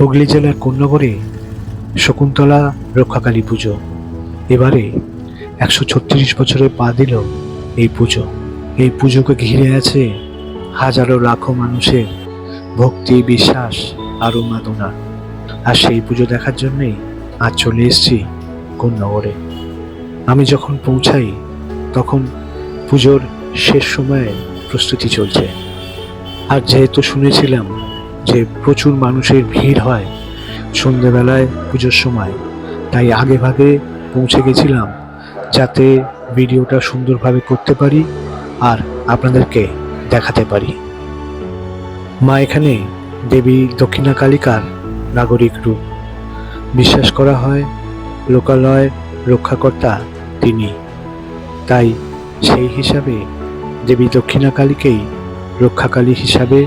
হুগলি জেলার কোন্নগরে শকুন্তলা রক্ষাকালী পুজো। এবারে একশো ছত্রিশ বছরে পা দিল এই পুজো। এই পুজোকে ঘিরে আছে হাজারো লাখো মানুষের ভক্তি, বিশ্বাস আর উন্মাদনা। আর সেই পুজো দেখার জন্যেই আজ চলে এসেছি কোন্নগরে। আমি যখন পৌঁছাই, তখন পুজোর শেষ সময়ে প্রস্তুতি চলছে। আর যেহেতু শুনেছিলাম যে প্রচুর মানুষের ভিড় হয় সন্ধেবেলায় পুজোর সময়। তাই আগে ভাগে পৌঁছে গেছিলাম যাতে ভিডিওটা সুন্দরভাবে করতে পারি আর আপনাদেরকে দেখাতে পারি। মা এখানে দেবী দক্ষিণা কালিকার নাগরিক রূপ। বিশ্বাস করা হয় লোকালয় রক্ষাকর্তা তিনি। তাই সেই হিসাবে দেবী দক্ষিণা কালীকেই রক্ষাকালী হিসাবে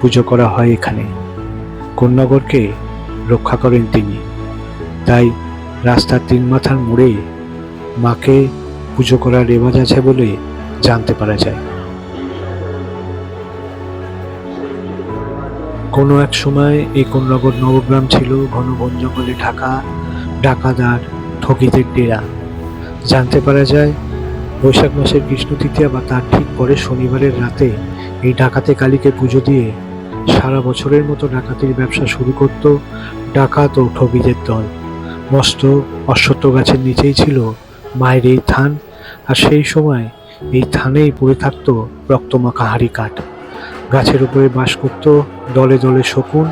পুজো করা হয় এখানে। কন্যাগরকে রক্ষা করেন তিনি। তাই রাস্তার তিন মাথার মোড়ে মাকে পুজো করার রেওয়াজ আছে বলে জানতে পারা যায়। কোনো এক সময় এই কন্যাগর নবগ্রাম ছিল ঘন বন জঙ্গলে ঢাকা ডাকাদার ঠকিদের ডেরা। জানতে পারা যায়, বৈশাখ মাসের কৃষ্ণ তৃতীয়া বা তার ঠিক পরে শনিবারের রাতে এই ডাকাতে কালীকে পুজো দিয়ে সারা বছরের মতো ডাকাতির ব্যবসা শুরু করত ডাকাত ও ঠগিদের দল। মস্ত অশ্বত্থ গাছের নিচেই ছিল মায়ের এই থান, আর সেই সময় এই থানেই পড়ে থাকতো রক্তমাখা হাড়ি কাঠ। গাছের উপরে বাস করত দলে দলে শকুন,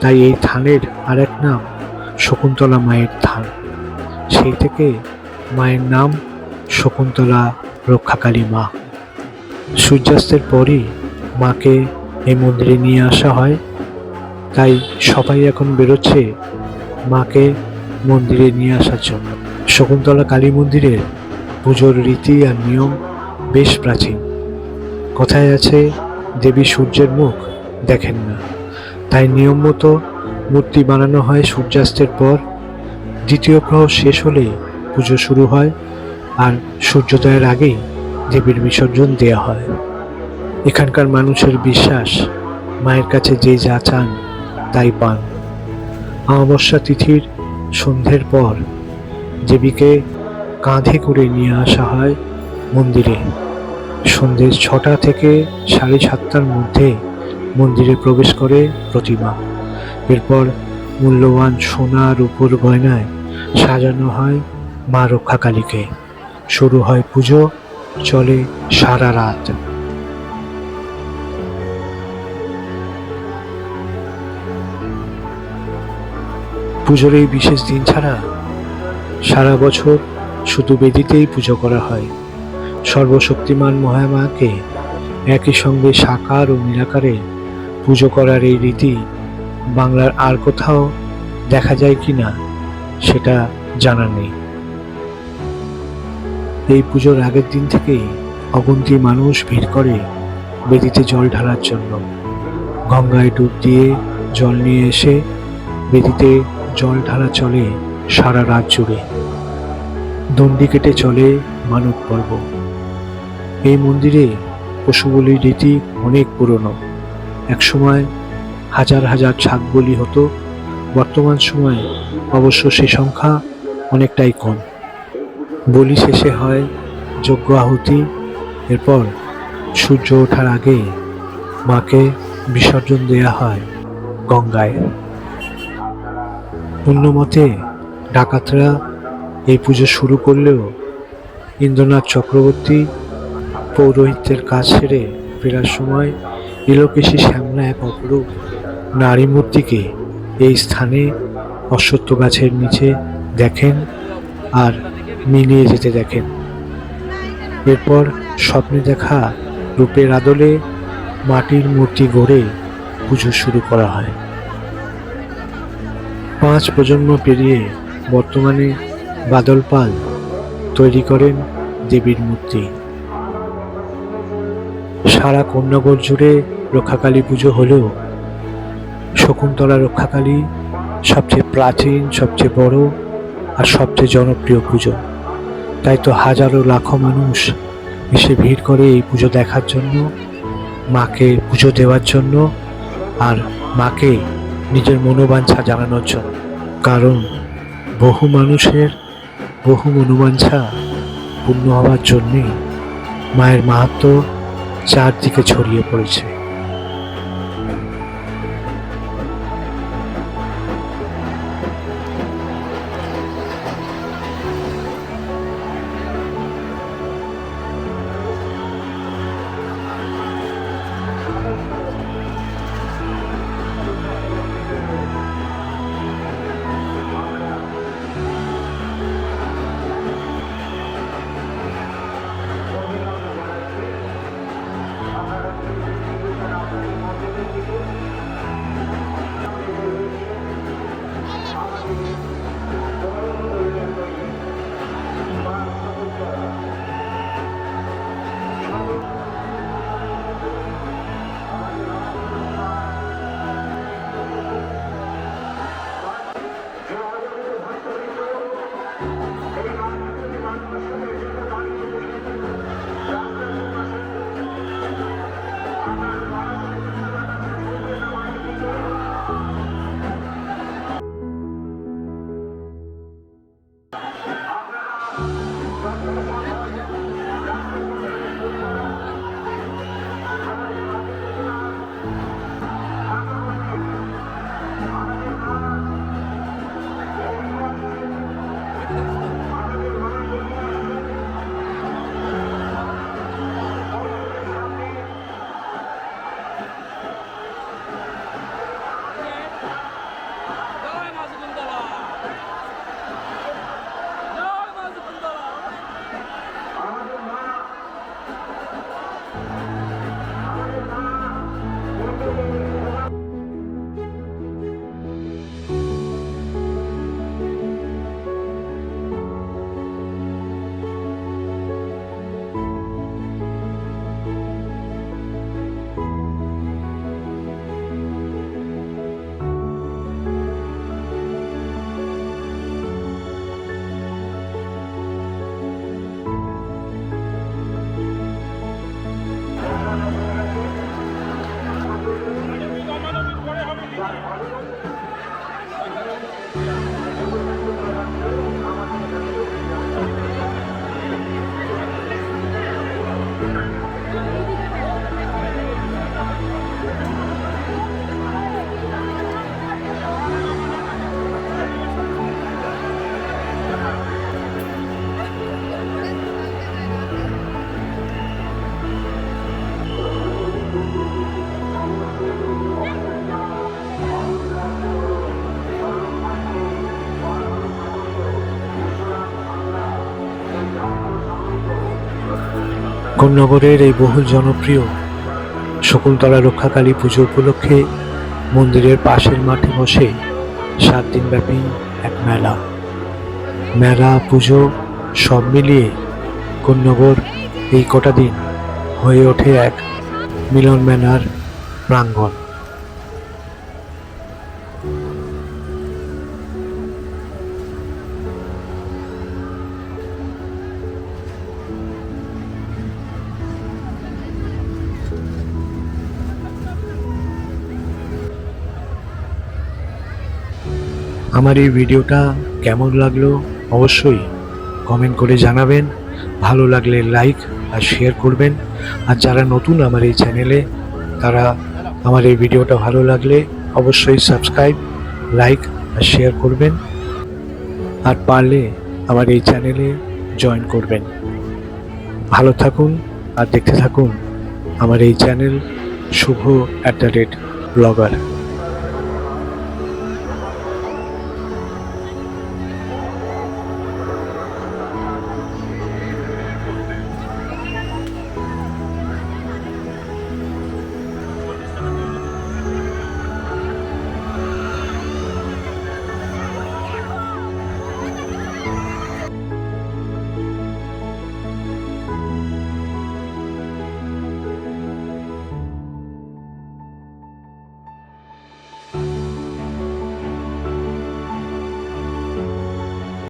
তাই এই থানের আরেক নাম শকুন্তলা মায়ের থান। সেই থেকে মায়ের নাম শকুন্তলা রক্ষাকালী মা। সূর্যাস্তের পরই মাকে এই মন্দিরে নিয়ে আসা হয়। তাই সবাই এখন বেরোচ্ছে মাকে মন্দিরে নিয়ে আসার জন্য। শকুন্তলা কালী মন্দিরের পুজোর রীতি আর নিয়ম বেশ প্রাচীন। কথায় আছে, দেবী সূর্যের মুখ দেখেন না। তাই নিয়ম মতো মূর্তি বানানো হয় সূর্যাস্তের পর। দ্বিতীয় প্রহর শেষ হলে পুজো শুরু হয় আর সূর্যোদয়ের আগেই দেবীর বিসর্জন দেওয়া হয়। এখানকার মানুষের বিশ্বাস, মায়ের কাছে যে যা চান, তাই পান। অমাবস্যা তিথির সন্ধ্যের পর দেবীকে কাঁধে করে নিয়ে আসা হয় মন্দিরে। সন্ধ্যে ছটা থেকে সাড়ে সাতটার মধ্যে মন্দিরে প্রবেশ করে প্রতিমা। এরপর মূল্যবান সোনা রূপোর গয়নায় সাজানো হয় মা রক্ষাকালীকে। শুরু হয় পুজো, চলে সারা রাত। পুজোর এই বিশেষ দিন ছাড়া সারা বছর শুধু বেদিতেই পুজো করা হয়। সর্বশক্তিমান মহামাকে একই সঙ্গে সাকার ও নিরাকারে পুজো করার এই রীতি বাংলার আর কোথাও দেখা যায় কি না, সেটা জানা নেই। এই পুজোর আগের দিন থেকেই অগন্তি মানুষ ভিড় করে বেদিতে জল ঢালার জন্য। গঙ্গায় ডুব দিয়ে জল নিয়ে এসে বেদিতে জল ঢালা চলে সারা রাত জুড়ে। দণ্ডি কেটে চলে মানব পর্ব। এই মন্দিরে পশুবলির রীতি অনেক পুরনো। একসময় হাজার হাজার ছাগ বলি হতো, বর্তমান সময়ে অবশ্য সে সংখ্যা অনেকটাই কম। বলি শেষে হয় যজ্ঞ আহুতি, এরপর সূর্য ওঠার আগে মাকে বিসর্জন দেয়া হয় গঙ্গায়। অন্য মতে ডাকাতরা এই পুজো শুরু করলেও ইন্দ্রনাথ চক্রবর্তী পৌরোহিত্যের কাজ সেরে ফেরার সময় ইলোকেশী শ্যামলা এক অপরূপ নারী মূর্তিকে এই স্থানে অশ্বত্থ গাছের নিচে দেখেন আর মিলিয়ে যেতে দেখেন। এরপর স্বপ্নে দেখা রূপের আদলে মাটির মূর্তি গড়ে পুজো শুরু করা হয়। পাঁচ প্রজন্ম পেরিয়ে বর্তমানে বাদল পাল তৈরি করেন দেবীর মূর্তি। সারা কন্যাগর জুড়ে রক্ষাকালী পুজো হলেও শকুন্তলা রক্ষাকালী সবচেয়ে প্রাচীন, সবচেয়ে বড় আর সবচেয়ে জনপ্রিয় পুজো। তাই তো হাজারো লাখো মানুষ এসে ভিড় করে এই পুজো দেখার জন্য, মাকে পুজো দেওয়ার জন্য আর মাকে নিজের মনোবাঞ্ছা জানানোর জন্য। কারণ বহু মানুষের বহু মনোবাঞ্ছা পূর্ণ হওয়ার জন্যেই মায়ের মাহাত্ম চারদিকে ছড়িয়ে পড়েছে। কোন্নগরের এই বহুল জনপ্রিয় শকুন্তলা রক্ষাকালী পুজো উপলক্ষে মন্দিরের পাশের মাঠে বসে সাত দিনব্যাপী এক মেলা। মেলা, পুজো সব মিলিয়ে কন্যগর এই কটা দিন হয়ে ওঠে এক মিলন মেলার প্রাঙ্গণ। আমার এই ভিডিওটা কেমন লাগল অবশ্যই কমেন্ট করে জানাবেন। ভালো লাগলে লাইক আর শেয়ার করবেন। আর যারা নতুন আমার এই চ্যানেলে, তারা আমার এই ভিডিওটা ভালো লাগলে অবশ্যই সাবস্ক্রাইব, লাইক আর শেয়ার করবেন। আর পারলে আমার এই চ্যানেলে জয়েন করবেন। ভালো থাকুন আর দেখতে থাকুন আমার এই channel Shubho at the rate blogger.